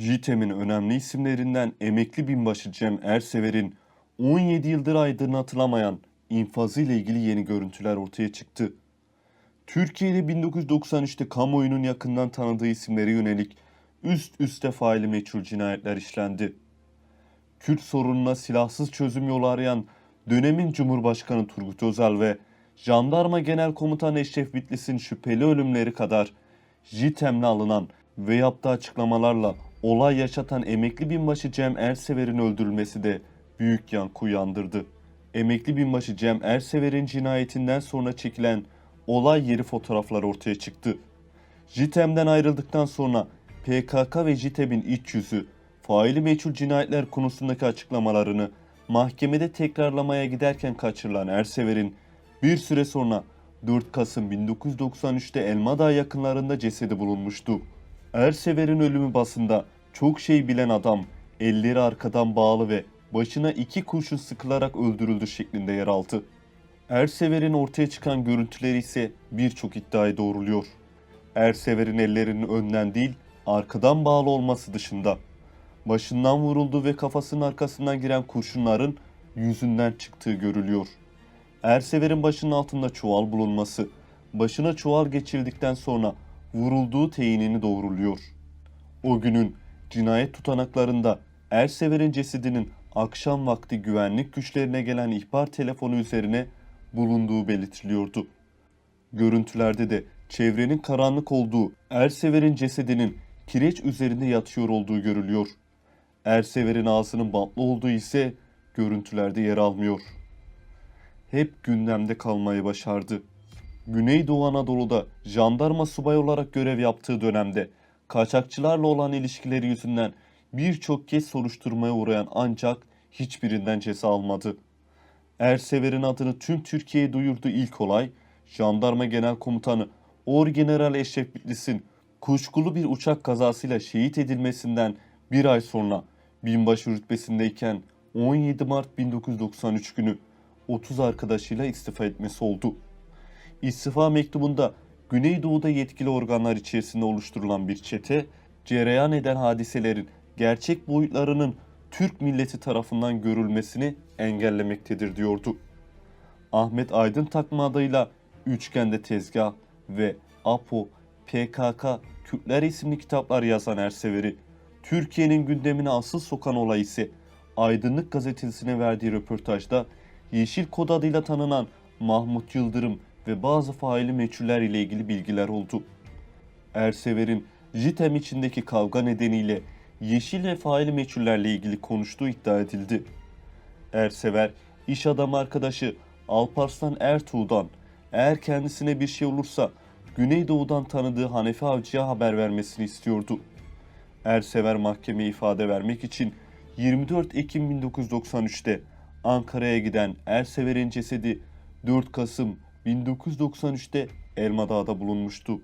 JITEM'in önemli isimlerinden emekli binbaşı Cem Ersever'in 17 yıldır aydınlatılamayan infazı ile ilgili yeni görüntüler ortaya çıktı. Türkiye'de 1993'te kamuoyunun yakından tanıdığı isimlere yönelik üst üste faili meçhul cinayetler işlendi. Kürt sorununa silahsız çözüm yolu arayan dönemin Cumhurbaşkanı Turgut Özal ve Jandarma Genel Komutanı Eşref Bitlis'in şüpheli ölümleri kadar JITEM'le alınan ve yaptığı açıklamalarla olay yaşatan emekli binbaşı Cem Ersever'in öldürülmesi de büyük yankı uyandırdı. Emekli binbaşı Cem Ersever'in cinayetinden sonra çekilen olay yeri fotoğraflar ortaya çıktı. JITEM'den ayrıldıktan sonra PKK ve JITEM'in iç yüzü, faili meçhul cinayetler konusundaki açıklamalarını mahkemede tekrarlamaya giderken kaçırılan Ersever'in bir süre sonra 4 Kasım 1993'te Elmadağ yakınlarında cesedi bulunmuştu. Ersever'in ölümü basında çok şey bilen adam, elleri arkadan bağlı ve başına iki kurşun sıkılarak öldürüldü şeklinde yer aldı. Ersever'in ortaya çıkan görüntüleri ise birçok iddiayı doğruluyor. Ersever'in ellerinin önden değil, arkadan bağlı olması dışında başından vuruldu ve kafasının arkasından giren kurşunların yüzünden çıktığı görülüyor. Ersever'in başının altında çuval bulunması, başına çuval geçirildikten sonra vurulduğu teyinini doğruluyor. O günün cinayet tutanaklarında Ersever'in cesedinin akşam vakti güvenlik güçlerine gelen ihbar telefonu üzerine bulunduğu belirtiliyordu. Görüntülerde de çevrenin karanlık olduğu, Ersever'in cesedinin kireç üzerinde yatıyor olduğu görülüyor. Ersever'in ağzının bantlı olduğu ise görüntülerde yer almıyor. Hep gündemde kalmayı başardı. Güneydoğu Anadolu'da jandarma subay olarak görev yaptığı dönemde kaçakçılarla olan ilişkileri yüzünden birçok kez soruşturmaya uğrayan ancak hiçbirinden ceza almadı. Ersever'in adını tüm Türkiye'ye duyurduğu ilk olay, Jandarma Genel Komutanı Orgeneral Eşref Bitlis'in kuşkulu bir uçak kazasıyla şehit edilmesinden bir ay sonra binbaşı rütbesindeyken 17 Mart 1993 günü 30 arkadaşıyla istifa etmesi oldu. İstifa mektubunda Güneydoğu'da yetkili organlar içerisinde oluşturulan bir çete, cereyan eden hadiselerin gerçek boyutlarının Türk milleti tarafından görülmesini engellemektedir diyordu. Ahmet Aydın takma adıyla Üçgen'de Tezgah ve APO, PKK, Kürtler isimli kitaplar yazan Ersever'i, Türkiye'nin gündemine asıl sokan olay ise Aydınlık gazetesine verdiği röportajda Yeşil Kod adıyla tanınan Mahmut Yıldırım ve bazı faili meçhuller ile ilgili bilgiler oldu. Ersever'in JITEM içindeki kavga nedeniyle yeşil ve faili meçhullerle ilgili konuştuğu iddia edildi. Ersever, iş adamı arkadaşı Alparslan Ertuğ'dan eğer kendisine bir şey olursa Güneydoğu'dan tanıdığı Hanefi Avcı'ya haber vermesini istiyordu. Ersever mahkemeye ifade vermek için 24 Ekim 1993'te Ankara'ya giden Ersever'in cesedi 4 Kasım 1993'te Elmadağ'da bulunmuştu.